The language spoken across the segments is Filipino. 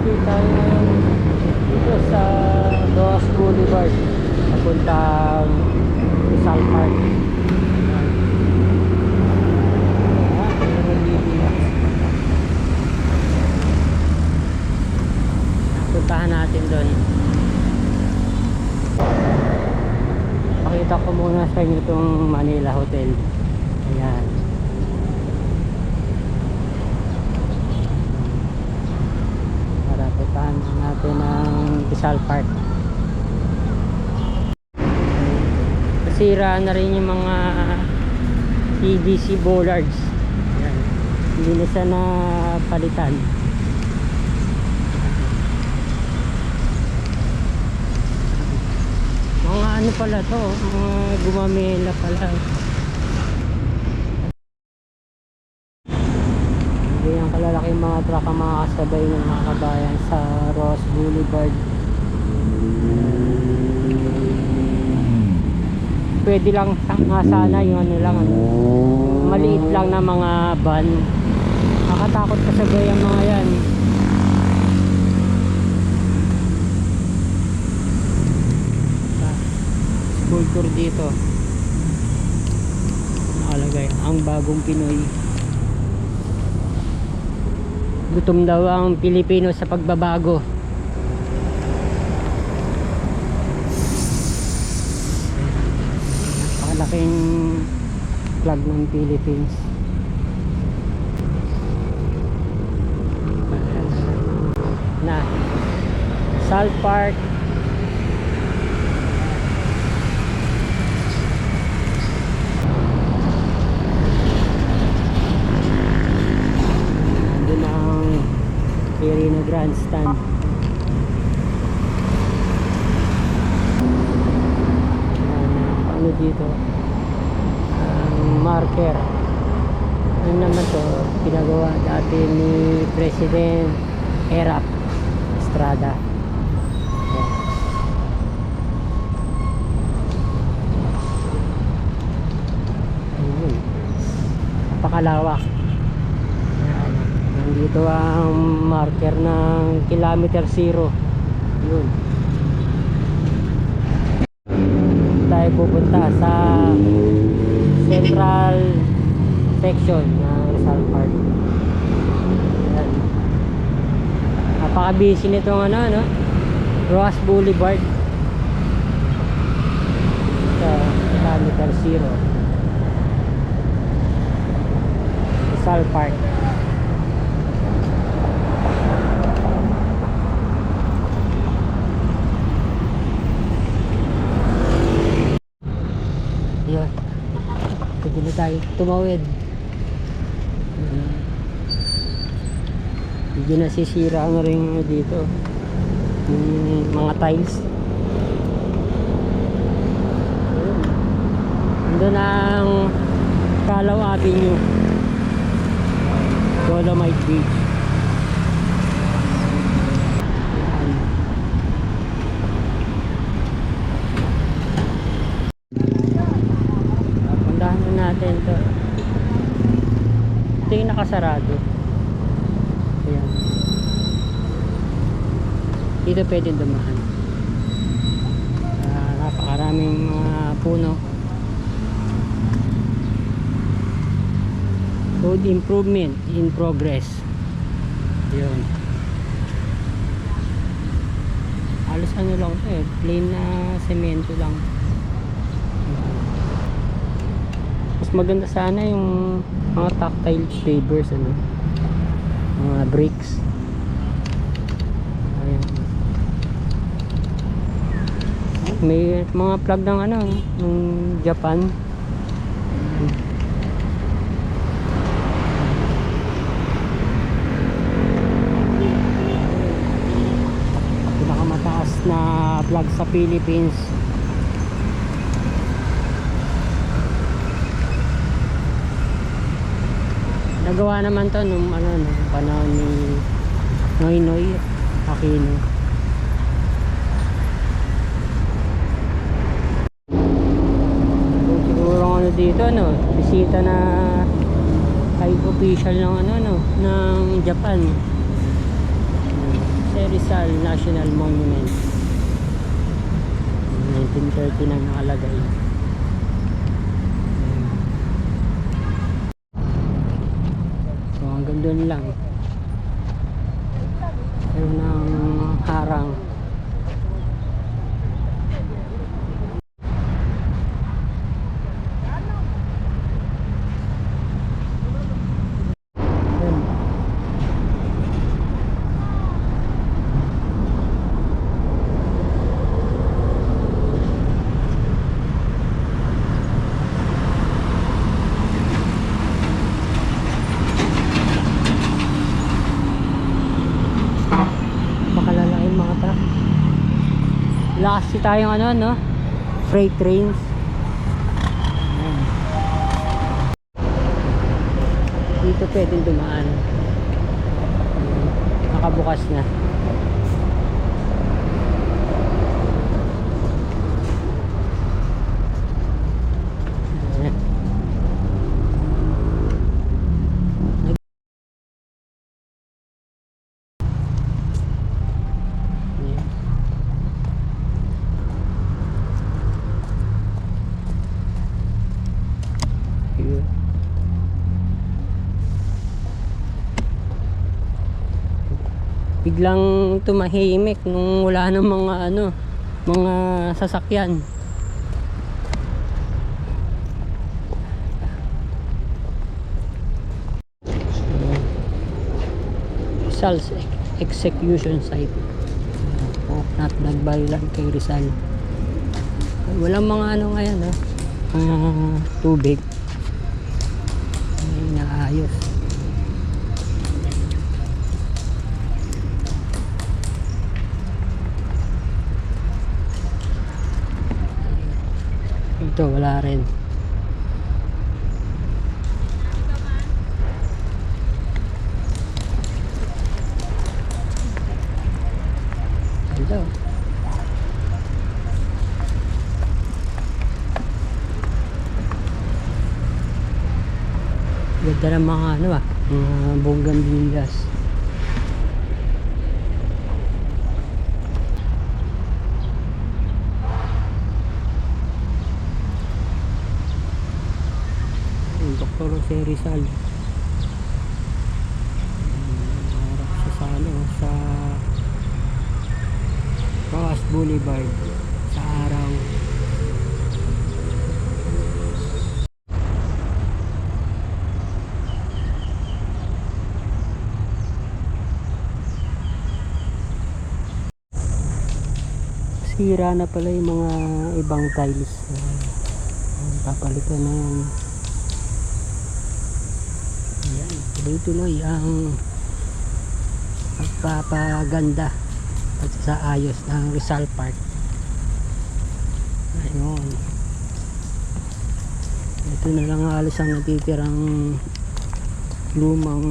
update tayo ngayon dito sa Ross Boulevard. Papuntang Rizal Park. Puntahan natin doon pakita ko muna sa inyo itong Manila Hotel ayan para puntahan natin ang Rizal Park. Nasira na rin yung mga PVC bollards. Ayan. hindi na siya napalitan. Mga ano pala to mga gumamela pala hindi ang kalalaking mga truck ang makakasabay ng mga kabayan sa Ross Boulevard. Pwede lang nga sana yung ano lang ano, maliit lang na mga van. Nakatakot kasabay ang mga yan. Sculpture dito. Nakalagay ang bagong Pinoy gutom daw ang Pilipino sa pagbabago. Napakalaking flag ng Philippines. Na Salt Park Doon ang Irina Grandstand. Ano dito? Ang marker. Ano naman to? Pinagawa dati ni President Erap Estrada. Napakalawak. Nandito ang marker ng kilometer zero. Yun. Tayo pupunta sa central section ng Rizal Park. Napaka-busy nitong ano, ano? Ross Boulevard. Sa kilometer zero. Rizal Park. Yun. Pwede na tayo tumawid. Ayan. Hindi nasisira na rin dito. Yung mga tiles. Nandun ang Calaw Avenue. Dolomite Beach. Ayan. Puntahan na natin to. Ito nakasarado. Ayan. Dito pwede dumaan. Ah, napakaraming mga puno. Road improvement in progress. Yun. Halos ano lang to eh. Plain na semento lang. Mas maganda sana yung mga tactile pavers ano. Mga bricks. Ayan. May mga plug ng ano, ng Japan. Pinakamataas na plug sa Philippines. Nagawa naman to nung ano nung panahon ni Noy Noy Aquino. Kung siguro ano dito ano, bisita na high official ng ano no, ng Japan. Jose Rizal National Monument 1930 nang nakalagay doon lang ayun ang harang Ayun. Makalalaki yung mga truck. Last tayong ano no? Freight trains. Dito pwedeng dumaan. Nakabukas na. Biglang tumahimik nung wala ng mga ano, mga sasakyan. Rizal's ex- execution site. Oh, not nagbayilan kay Rizal. Walang mga ano ngayon, no? Ah, tubig. Ito, wala rin. Hello. Ganda ng mga ano ah, mga bonggambillas. Yung Jose Rizal. Harap siya sa ano, sa Roas Boulevard sa araw. Sira na pala yung mga ibang tiles. Uh, papalitan na yan. Ayan, tuloy-tuloy ang pagpapaganda at sa ayos ng Rizal Park. Ayun. Ito na lang halos ang natitirang lumang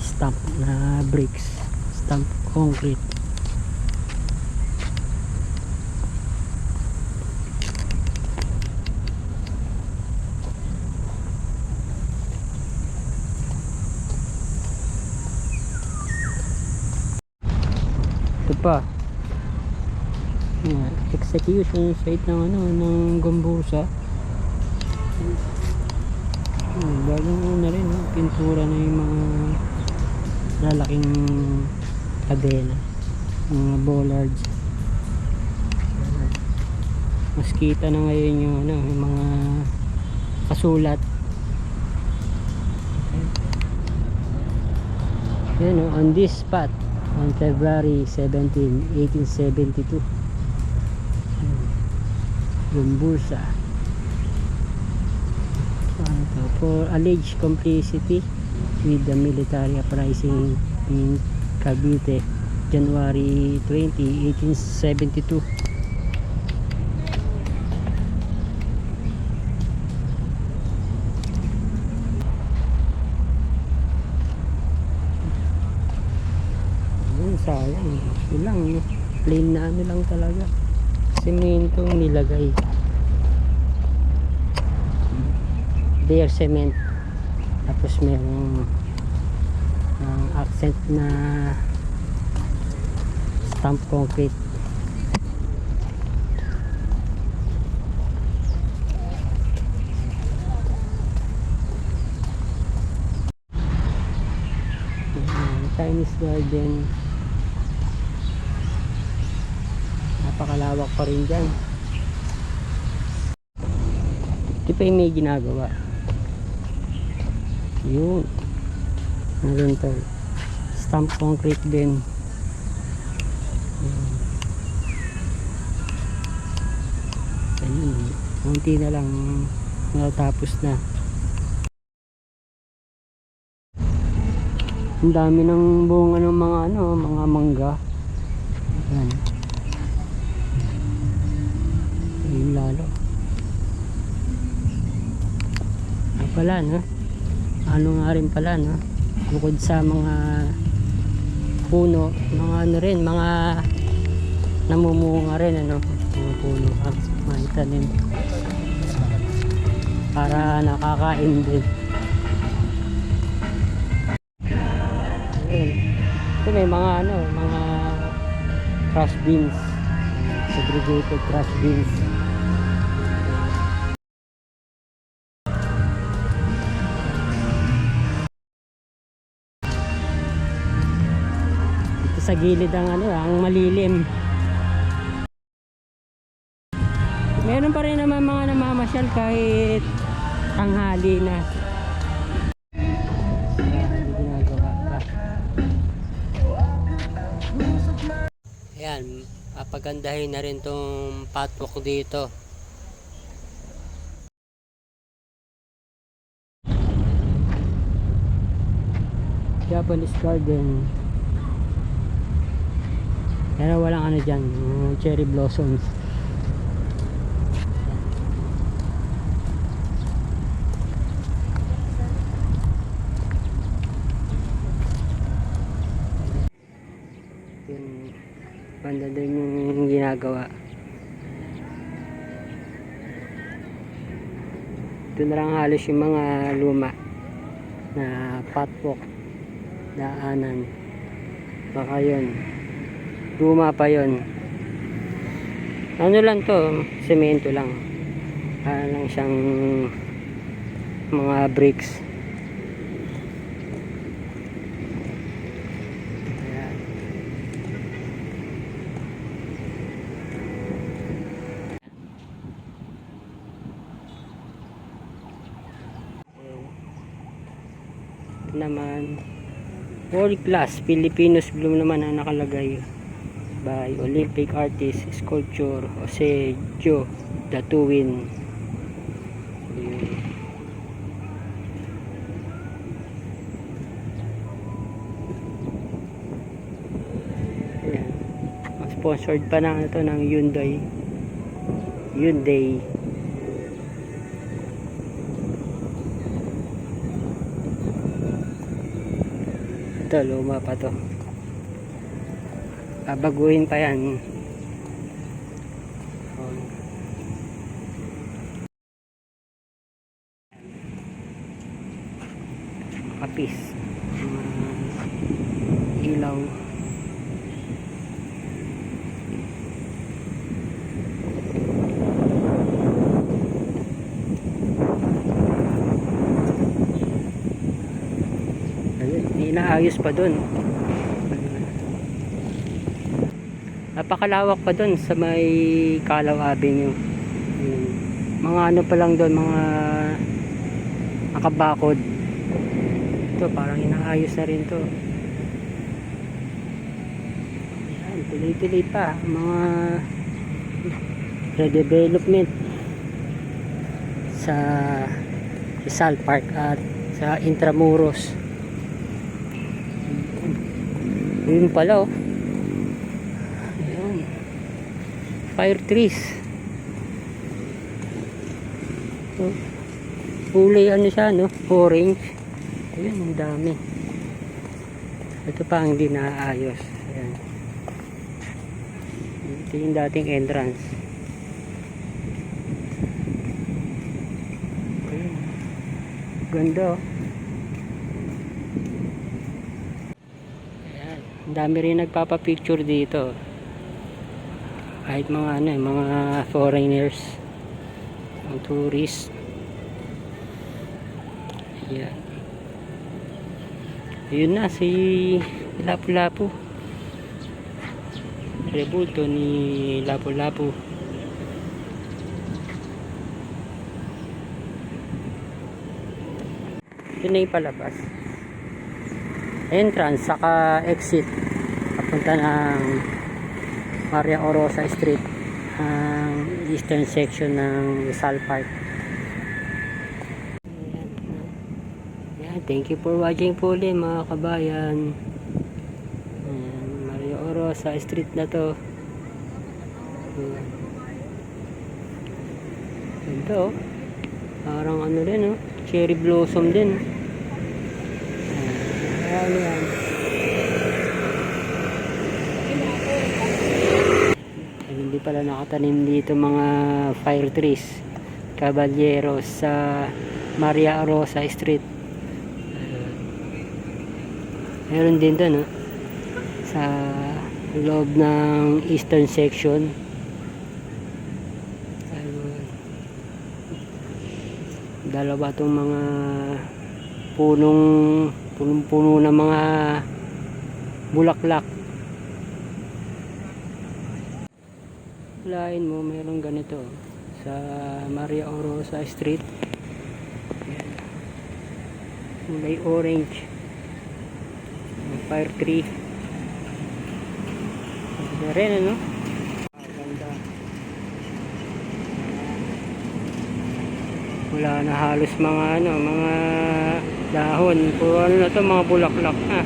stamp na bricks, stamp concrete. Pa. Yan, execution site ng ano ng Gombusa. Hmm, bagong una rin, no? pintura na yung mga lalaking kadena. Mga bollards. Ayan. Mas kita na ngayon yung ano, yung mga kasulat. Yan o, on this spot on February 17, 1872. Hmm. Lumbursa. Ano to? For alleged complicity with the military uprising in Cavite, January 20, 1872. Sayang. No? plain na ano lang talaga. Semento nilagay. Bare cement. Tapos merong ang accent na stamp concrete Chinese garden napakalawak pa rin dyan. Ito pa yung may ginagawa. Yun. Meron to. Stamp concrete din. Ayan. ayun. Konti na lang natapos na. Ang dami ng bunga ng mga ano mga mangga. Yan ayun lalo ah pala no? Ano nga rin pala no? Bukod sa mga puno mga ano rin mga namumunga rin ano? Mga puno at mga itanim para nakakain din. Ayun. ito may mga ano mga trash bins segregated trash bins sa gilid ang ano, ang malilim. Meron pa rin naman mga namamasyal kahit tanghali na. Ayan, papagandahin na rin tong patwalk dito. Japanese garden. Pero walang ano dyan, yung cherry blossoms. Yung banda din yung ginagawa. Ito na lang halos yung mga luma na patwalk daanan. Baka yun. Luma pa yon. Ano lang to, semento lang. Para lang siyang mga bricks. Naman World class Filipinos Bloom naman ang nakalagay by Olympic artist sculpture Jose Joe Datuwin Ayun. Ayan. sponsored pa na ito ng Hyundai Hyundai ito luma pa to babaguhin pa yan. Kapis. Ilaw. Inaayos pa dun napakalawak pa dun sa may Calaw Avenue. Mga ano pa lang dun mga nakabakod. Ito parang inaayos na rin to. Ayan, tuloy-tuloy pa mga redevelopment sa Rizal Park at sa Intramuros. Yun pala oh Ayun. Fire trees. Oh. kulay ano siya no? Orange. Ayun ang dami. Ito pa ang hindi naayos. Ayan. Ito yung dating entrance. Ayun ganda oh. Ayan. Ang dami rin nagpapapicture dito. Kahit mga ano eh, mga foreigners mga tourist. Yan yun na si Lapu-Lapu. Rebulto ni Lapu-Lapu. Yun na palabas. Entrance saka exit. Papunta ng Maria Orosa Street ang eastern section ng Rizal Park. Ayan. Ayan, thank you for watching po ulit mga kabayan. Ayan, Maria Orosa Street na to. Ayan. Ganda oh. Parang ano rin oh. Cherry blossom din. Ayan, ano hindi pala nakatanim dito mga fire trees caballeros sa Maria Rosa Street. Meron din doon no? sa loob ng eastern section. Dalawa tong mga punong punong-puno ng mga bulaklak lain mo meron ganito. Sa Maria Orosa Street. Kulay orange. Fire tree. Ganda rin ano? Ah, ganda. Wala na halos mga ano mga dahon. Puro ano na to mga bulaklak na